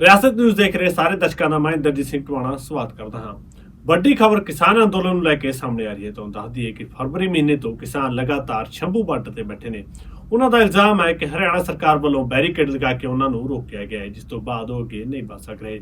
ਰਿਆਸਤ ਨਿਊਜ਼ ਦੇਖ ਰਹੇ ਸਾਰੇ ਦਰਸ਼ਕਾਂ ਦਾ ਮੈਂ ਇੰਦਰਜੀਤ ਸਿੰਘ ਟਵਾਣਾ ਸਵਾਗਤ ਕਰਦਾ ਹਾਂ। ਵੱਡੀ ਖਬਰ ਕਿਸਾਨ ਅੰਦੋਲਨ ਨੂੰ ਲੈ ਕੇ ਸਾਹਮਣੇ ਆ ਰਹੀ ਹੈ। ਤੁਹਾਨੂੰ ਦੱਸ ਦਈਏ ਕਿ ਫਰਵਰੀ ਮਹੀਨੇ ਤੋਂ ਕਿਸਾਨ ਲਗਾਤਾਰ ਸ਼ੰਭੂ ਬਾਰਡਰ ਤੇ ਬੈਠੇ ਨੇ। ਉਹਨਾਂ ਦਾ ਇਲਜ਼ਾਮ ਹੈ ਕਿ ਹਰਿਆਣਾ ਸਰਕਾਰ ਵੱਲੋਂ ਬੈਰੀਕੇਡ ਲਗਾ ਕੇ ਉਹਨਾਂ ਨੂੰ ਰੋਕਿਆ ਗਿਆ ਹੈ, ਜਿਸ ਤੋਂ ਬਾਅਦ ਉਹ ਅੱਗੇ ਨਹੀਂ ਵੱਧ ਸਕ ਰਹੇ।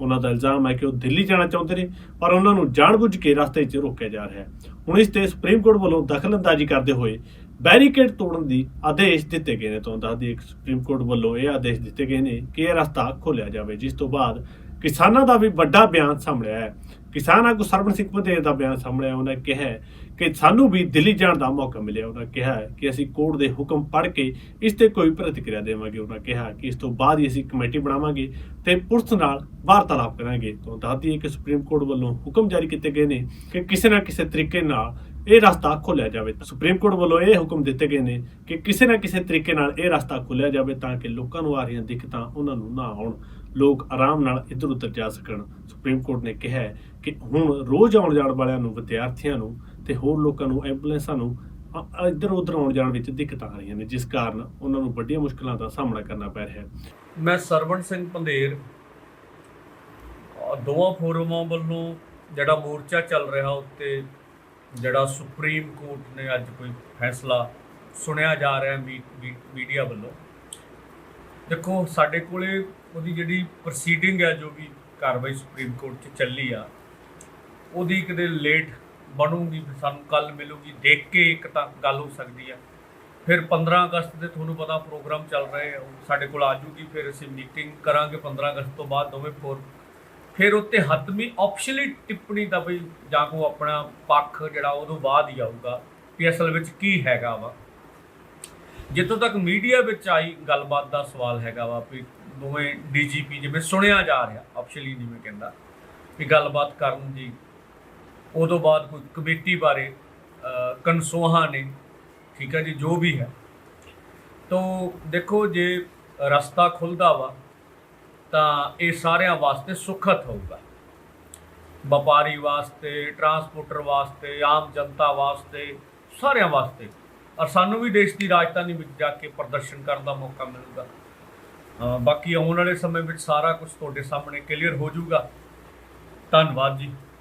ਉਹਨਾਂ ਦਾ ਇਲਜ਼ਾਮ ਹੈ ਕਿ ਉਹ ਦਿੱਲੀ ਜਾਣਾ ਚਾਹੁੰਦੇ ਨੇ, ਪਰ ਉਹਨਾਂ ਨੂੰ ਜਾਣਬੁੱਝ ਕੇ ਰਸਤੇ 'ਚ ਰੋਕਿਆ ਜਾ ਰਿਹਾ ਹੈ। ਹੁਣ ਇਸ ਤੇ ਸੁਪਰੀਮ ਕੋਰਟ ਵੱਲੋਂ ਦਖਲਅੰਦਾਜ਼ੀ ਕਰਦੇ ਹੋਏ ਬੈਰੀਕੇਡ ਤੋੜਨ ਦੀ ਆਦੇਸ਼ ਦਿੱਤੇ ਗਏ ਨੇ। ਤੁਹਾਨੂੰ ਦੱਸਦੀ ਦਈਏ ਕਿ ਸੁਪਰੀਮ ਕੋਰਟ ਵੱਲੋਂ ਇਹ ਆਦੇਸ਼ ਦਿੱਤੇ ਗਏ ਨੇ ਕਿ ਇਹ ਰਸਤਾ ਖੋਲ੍ਹਿਆ ਜਾਵੇ, ਜਿਸ ਤੋਂ ਬਾਅਦ ਕਿਸਾਨਾਂ ਦਾ ਵੀ ਵੱਡਾ ਬਿਆਨ ਸਾਹਮਣੇ ਆਇਆ ਕਿਸਾਨ ਆਗੂ ਸਰਵਣ ਸਿੰਘ ਪੰਧੇਰ ਦਾ ਬਿਆਨ ਸਾਹਮਣੇ ਆਇਆ, ਉਹਨਾਂ ਕਿਹਾ ਕਿ ਸਾਨੂੰ ਵੀ ਦਿੱਲੀ ਜਾਣ ਦਾ ਮੌਕਾ ਮਿਲਿਆ। ਉਹਨਾਂ ਕਿਹਾ ਕਿ ਅਸੀਂ ਕੋਰਟ ਦੇ ਹੁਕਮ ਪੜ੍ਹ ਕੇ ਇਸ ਤੇ ਕੋਈ ਪ੍ਰਤੀਕਿਰਿਆ ਦੇਵਾਂਗੇ। ਉਹਨਾਂ ਕਿਹਾ ਕਿ ਇਸ ਤੋਂ ਬਾਅਦ ਹੀ ਅਸੀਂ ਕਮੇਟੀ ਬਣਾਵਾਂਗੇ ਤੇ ਪੁਲਿਸ ਨਾਲ ਵਾਰਤਾਲਾਪ ਕਰਾਂਗੇ। ਤੋਂ ਦੱਸਦੀ ਹੈ ਕਿ ਸੁਪਰੀਮ ਕੋਰਟ ਵੱਲੋਂ ਹੁਕਮ ਜਾਰੀ ਕੀਤੇ ਗਏ ਨੇ ਕਿ ਕਿਸੇ ਨਾ ਕਿਸੇ ਤਰੀਕੇ ਨਾਲ ਇਹ ਰਸਤਾ ਖੋਲ੍ਹਿਆ ਜਾਵੇ ਸੁਪਰੀਮ ਕੋਰਟ ਵੱਲੋਂ ਇਹ ਹੁਕਮ ਦਿੱਤੇ ਗਏ ਨੇ ਕਿ ਕਿਸੇ ਨਾ ਕਿਸੇ ਤਰੀਕੇ ਨਾਲ ਇਹ ਰਸਤਾ ਖੋਲ੍ਹਿਆ ਜਾਵੇ ਤਾਂ ਕਿ ਲੋਕਾਂ ਨੂੰ ਆ ਰਹੀਆਂ ਦਿੱਕਤਾਂ ਉਹਨਾਂ ਨੂੰ ਨਾ ਆਉਣ, ਲੋਕ ਆਰਾਮ ਨਾਲ ਇੱਧਰ ਉੱਧਰ ਜਾ ਸਕਣ। ਸੁਪਰੀਮ ਕੋਰਟ ਨੇ ਕਿਹਾ ਕਿ ਹੁਣ ਰੋਜ਼ ਆਉਣ ਜਾਣ ਵਾਲਿਆਂ ਨੂੰ, ਵਿਦਿਆਰਥੀਆਂ ਨੂੰ ਤੇ ਹੋਰ ਲੋਕਾਂ ਨੂੰ, ਐਂਬੂਲੈਂਸਾਂ ਨੂੰ ਇੱਧਰ ਉੱਧਰ ਆਉਣ ਜਾਣ ਵਿੱਚ ਦਿੱਕਤਾਂ ਆ ਰਹੀਆਂ ਨੇ, ਜਿਸ ਕਾਰਨ ਉਹਨਾਂ ਨੂੰ ਵੱਡੀਆਂ ਮੁਸ਼ਕਲਾਂ ਦਾ ਸਾਹਮਣਾ ਕਰਨਾ ਪੈ ਰਿਹਾ ਹੈ। ਮੈਂ ਸਰਵਣ ਸਿੰਘ ਪੰਧੇਰ ਦੋਵਾਂ ਫੋਰਮਾਂ ਵੱਲੋਂ ਜਿਹੜਾ ਮੋਰਚਾ ਚੱਲ ਰਿਹਾ ਉੱਤੇ ਜਿਹੜਾ ਸੁਪਰੀਮ ਕੋਰਟ ਨੇ ਅੱਜ ਕੋਈ ਫੈਸਲਾ ਸੁਣਿਆ ਜਾ ਰਿਹਾ ਮੀ- ਮੀ- ਮੀਡੀਆ ਵੱਲੋਂ। ਦੇਖੋ, ਸਾਡੇ ਕੋਲੇ ਉਹਦੀ ਜਿਹੜੀ ਪ੍ਰੋਸੀਡਿੰਗ ਹੈ, ਜੋ ਵੀ ਕਾਰਵਾਈ ਸੁਪਰੀਮ ਕੋਰਟ 'ਚ ਚੱਲੀ ਆ, ਉਹਦੀ ਕਿਤੇ ਲੇਟ ਬਣੂਗੀ ਸਾਨੂੰ ਕੱਲ ਮਿਲੂਗੀ, ਦੇਖ ਕੇ ਇੱਕ ਤਾਂ ਗੱਲ ਹੋ ਸਕਦੀ ਆ। ਫਿਰ 15 ਅਗਸਤ ਦੇ ਤੁਹਾਨੂੰ ਪਤਾ ਪ੍ਰੋਗਰਾਮ ਚੱਲ ਰਹੇ ਆ ਸਾਡੇ ਕੋਲ ਆ ਜੂਗੀ, ਫਿਰ ਅਸੀਂ ਮੀਟਿੰਗ ਕਰਾਂਗੇ 15 ਅਗਸਤ ਤੋਂ ਬਾਅਦ ਦੋਵੇਂ ਫੋਰ ਫਿਰ ਉੱਤੇ ਹਤਮੀ ਆਪਸ਼ਨਲੀ ਟਿੱਪਣੀ ਦਾ ਵੀ ਜਾਂ ਕੋ ਆਪਣਾ ਪੱਖ ਜਿਹੜਾ ਉਦੋਂ ਬਾਅਦ ਹੀ ਆਊਗਾ ਕਿ ਅਸਲ ਵਿੱਚ ਕੀ ਹੈਗਾ ਵਾ। ਜਿੱਥੋਂ ਤੱਕ ਮੀਡੀਆ ਵਿੱਚ ਆਈ ਗੱਲਬਾਤ ਦਾ ਸਵਾਲ ਹੈਗਾ ਵਾ ਵੀ ਦੋਵੇਂ ਡੀਜੀਪੀ ਜਿਵੇਂ ਸੁਣਿਆ ਜਾ ਰਿਹਾ ਆਪਸ਼ਨਲੀ ਜਿਵੇਂ ਕਹਿੰਦਾ ਵੀ ਗੱਲਬਾਤ ਕਰਨ ਦੀ ਉਦੋਂ ਬਾਅਦ ਕੋਈ ਕਮੇਟੀ ਬਾਰੇ ਅ, ਨੇ ਠੀਕ ਹੈ ਜੀ ਜੋ ਵੀ ਹੈ। ਤੋ ਦੇਖੋ ਜੇ ਰਸਤਾ ਖੁੱਲਦਾ ਵਾ ਤਾਂ ਇਹ ਸਾਰਿਆਂ ਵਾਸਤੇ ਸੁਖਤ ਹੋਊਗਾ। ਵਪਾਰੀ ਵਾਸਤੇ ਟਰਾਂਸਪੋਰਟਰ ਵਾਸਤੇ, ਆਮ ਜਨਤਾ ਵਾਸਤੇ, ਸਾਰਿਆਂ ਵਾਸਤੇ। ਔਰ ਸਾਨੂੰ ਵੀ ਦੇਸ਼ ਦੀ ਰਾਜਧਾਨੀ ਵਿੱਚ ਜਾ ਕੇ ਪ੍ਰਦਰਸ਼ਨ ਕਰਨ ਦਾ ਮੌਕਾ ਮਿਲੂਗਾ। ਬਾਕੀ ਆਉਣ ਵਾਲੇ ਸਮੇਂ ਵਿੱਚ ਸਾਰਾ ਕੁਝ ਤੁਹਾਡੇ ਸਾਹਮਣੇ ਕਲੀਅਰ ਹੋ ਜਾਊਗਾ। ਧੰਨਵਾਦ ਜੀ।